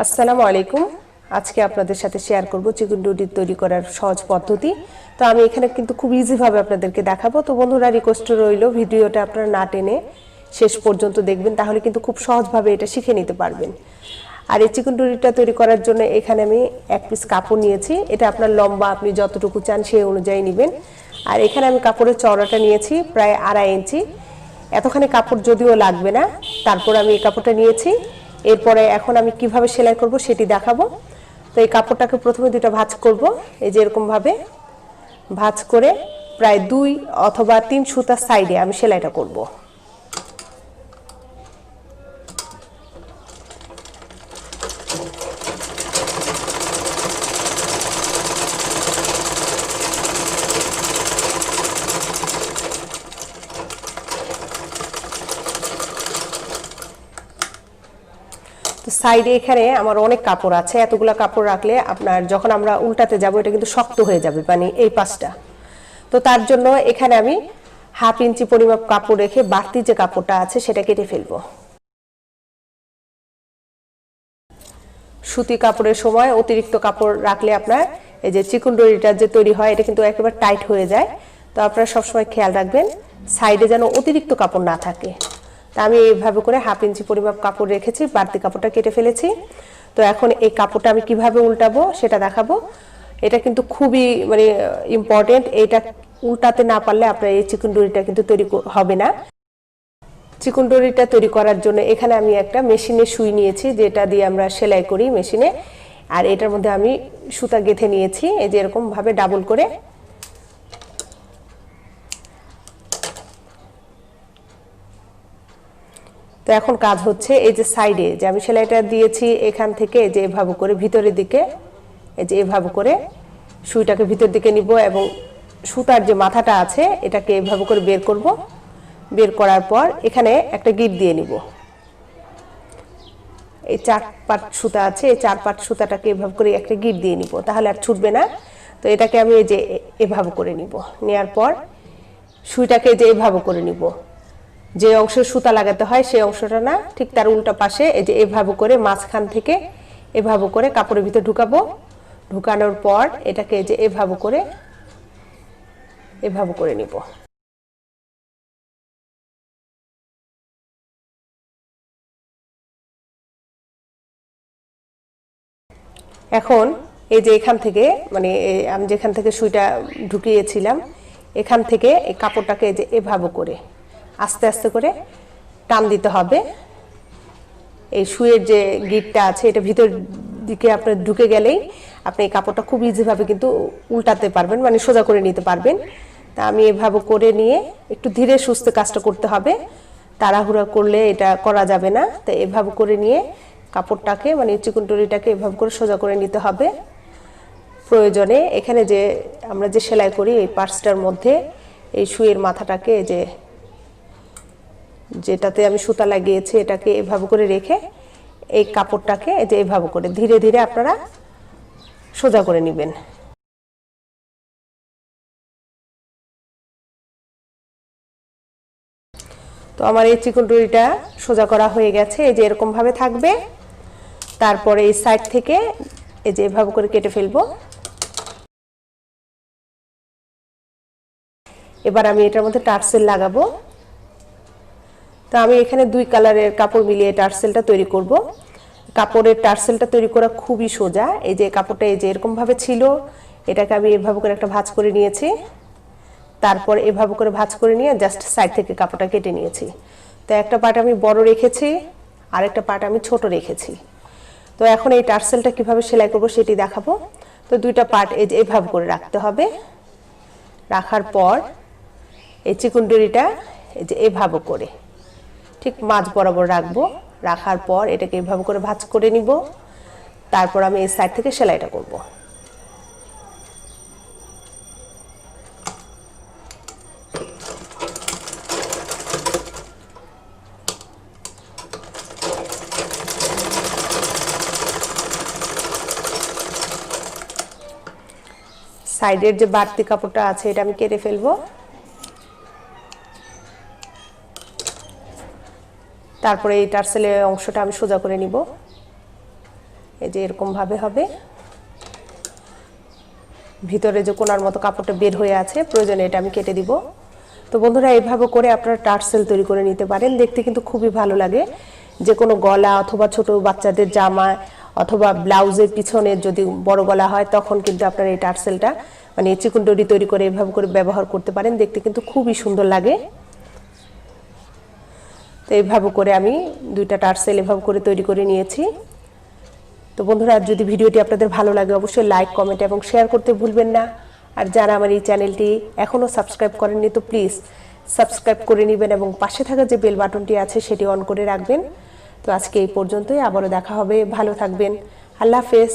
আসসালামু আলাইকুম। আজকে আপনাদের সাথে শেয়ার করব চিকেন রুটি তৈরি করার সহজ পদ্ধতি। তো আমি এখানে কিন্তু খুব ইজিভাবে আপনাদেরকে দেখাবো। তো বন্ধুরা রিকোয়েস্ট রইল, ভিডিওটা আপনারা না টেনে শেষ পর্যন্ত দেখবেন, তাহলে কিন্তু খুব সহজভাবে এটা শিখে নিতে পারবেন। আর এই চিকেন রুটিটা তৈরি করার জন্য এখানে আমি এক পিস কাপড় নিয়েছি। এটা আপনার লম্বা, আপনি যতটুকু চান সেই অনুযায়ী নেবেন। আর এখানে আমি কাপড়ের চওড়াটা নিয়েছি, প্রায় আড়াই ইঞ্চি। এতখানি কাপড় যদিও লাগবে না, তারপর আমি এই কাপড়টা নিয়েছি। এরপরে এখন আমি কীভাবে সেলাই করব সেটি দেখাবো। তো এই কাপড়টাকে প্রথমে দুটো ভাঁজ করব, এই যে এরকমভাবে ভাঁজ করে প্রায় দুই অথবা তিন সুতার সাইডে আমি সেলাইটা করব। সাইডে এখানে আমার অনেক কাপড় আছে। এতগুলো কাপড় রাখলে আপনার যখন আমরা উল্টাতে যাব, এটা কিন্তু শক্ত হয়ে যাবে মানে এই পাশটা। তো তার জন্য এখানে আমি হাফ ইঞ্চি পরিমাপ কাপড় রেখে বাড়তি যে কাপড়টা আছে, সেটা কেটে ফেলব। সুতি কাপড়ের সময় অতিরিক্ত কাপড় রাখলে আপনার এই যে চিকন ডরিটা যে তৈরি হয়, এটা কিন্তু একেবারে টাইট হয়ে যায়। তো আপনারা সবসময় খেয়াল রাখবেন, সাইডে যেন অতিরিক্ত কাপড় না থাকে। তা আমি এইভাবে করে হাফ ইঞ্চি পরিমাপ কাপড় রেখেছি, বাড়তি কাপড়টা কেটে ফেলেছি। তো এখন এই কাপড়টা আমি কীভাবে উল্টাবো সেটা দেখাবো। এটা কিন্তু খুবই মানে ইম্পর্টেন্ট এটা উল্টাতে না পারলে আপনার এই চিকন ডরিটা কিন্তু তৈরি হবে না। চিকন ডরিটা তৈরি করার জন্য এখানে আমি একটা মেশিনে সুই নিয়েছি, যেটা দিয়ে আমরা সেলাই করি মেশিনে। আর এটার মধ্যে আমি সুতা গেঁথে নিয়েছি, এই যে এরকম ভাবে ডাবল করে। এখন কাজ হচ্ছে এই যে সাইডে যে আমি সেলাইটা দিয়েছি এখান থেকে যে এভাবে করে ভিতরের দিকে, এই যে এভাবে করে সুইটাকে ভিতর দিকে নিব এবং সুতার যে মাথাটা আছে এটাকে এভাবে করে বের করব। বের করার পর এখানে একটা গিট দিয়ে নিব। এই চার পাট সুতা আছে, এই চার পাট সুতাটাকে এভাবে করে একটা গিট দিয়ে নিব, তাহলে আর ছুটবে না। তো এটাকে আমি এই যে এভাবে করে নিব। নেয়ার পর সুইটাকে যে এভাবে করে নিব। যে অংশে সুতা লাগাতে হয় সেই অংশটা না, ঠিক তার উল্টা পাশে এই যে এভাবে করে মাঝখান থেকে এভাবে করে কাপড়ের ভিতরে ঢুকাবো। ঢুকানোর পর এটাকে যে এভাবে করে এভাবে করে নিব। এখন এই যে এখান থেকে মানে আমি যেখান থেকে সুইটা ঢুকিয়েছিলাম, এখান থেকে এই কাপড়টাকে যে এভাবে করে আস্তে আস্তে করে টান দিতে হবে। এই সুইয়ের যে গিটটা আছে, এটা ভিতর দিকে আপনার ঢুকে গেলেই আপনি এই কাপড়টা খুব ইজিভাবে কিন্তু উল্টাতে পারবেন মানে সোজা করে নিতে পারবেন। তা আমি এভাবে করে নিয়ে একটু ধীরে সুস্থে কাজটা করতে হবে। তাড়াহুড়া করলে এটা করা যাবে না। তো এভাবে করে নিয়ে কাপড়টাকে মানে চিকন টুরিটাকে এভাবে করে সোজা করে নিতে হবে। প্রয়োজনে এখানে যে আমরা যে সেলাই করি, এই পার্সটার মধ্যে এই সুইয়ের মাথাটাকে যে যেটাতে আমি সুতা লাগিয়েছি এটাকে এভাবে করে রেখে এই কাপড়টাকে এই যে এভাবে করে ধীরে ধীরে আপনারা সোজা করে নেবেন। তো আমার এই চিকন টুরিটা সোজা করা হয়ে গেছে, এই যে এরকম ভাবে থাকবে। তারপরে এই সাইড থেকে এই যে এভাবে করে কেটে ফেলব। এবার আমি এটার মধ্যে টার্সেল লাগাবো। তো আমি এখানে দুই কালারের কাপড় মিলিয়ে টার্সেলটা তৈরি করব। কাপড়ের টার্সেলটা তৈরি করা খুবই সোজা। এই যে কাপড়টা এই যে এরকমভাবে ছিল, এটাকে আমি এভাবে করে একটা ভাঁজ করে নিয়েছি। তারপর এভাবে করে ভাঁজ করে নিয়ে জাস্ট সাইড থেকে কাপড়টা কেটে নিয়েছি। তো একটা পার্ট আমি বড় রেখেছি আর একটা পার্ট আমি ছোট রেখেছি। তো এখন এই টার্সেলটা কীভাবে সেলাই করব সেটি দেখাবো। তো দুইটা পার্ট এই যে এভাবে করে রাখতে হবে। রাখার পর এই চিকুন ডুরিটা এই যে এভাবে করে। ঠিক মাঝ বরাবর রাখব। রাখার পর এটাকে এভাবে করে ভাজ করে নিব। তারপর আমি এই সাইড থেকে সেলাইটা করব। সাইডের যে বাড়তি কাপড়টা আছে, এটা আমি কেটে ফেলব। তারপরে এই টার্সেলের অংশটা আমি সোজা করে নিব। এই যে এরকমভাবে হবে। ভিতরে যে কোনার মতো কাপড়টা বের হয়ে আছে, প্রয়োজনে এটা আমি কেটে দিব। তো বন্ধুরা, এইভাবে করে আপনারা টার্সেল তৈরি করে নিতে পারেন। দেখতে কিন্তু খুবই ভালো লাগে। যে কোনো গলা অথবা ছোট বাচ্চাদের জামা অথবা ব্লাউজের পিছনে যদি বড় গলা হয়, তখন কিন্তু আপনারা এই টার্সেলটা মানে চিকন ডরি তৈরি করে এভাবে করে ব্যবহার করতে পারেন। দেখতে কিন্তু খুবই সুন্দর লাগে। তো এইভাবে করে আমি দুইটা টার্সেল এভাবে করে তৈরি করে নিয়েছি। তো বন্ধুরা, যদি ভিডিওটি আপনাদের ভালো লাগে, অবশ্যই লাইক, কমেন্ট এবং শেয়ার করতে ভুলবেন না। আর যারা আমার এই চ্যানেলটি এখনও সাবস্ক্রাইব করেননি, তো প্লিজ সাবস্ক্রাইব করে নেবেন এবং পাশে থাকা যে বেল বাটনটি আছে, সেটি অন করে রাখবেন। তো আজকে এই পর্যন্তই, আবারও দেখা হবে। ভালো থাকবেন। আল্লাহ হাফেজ।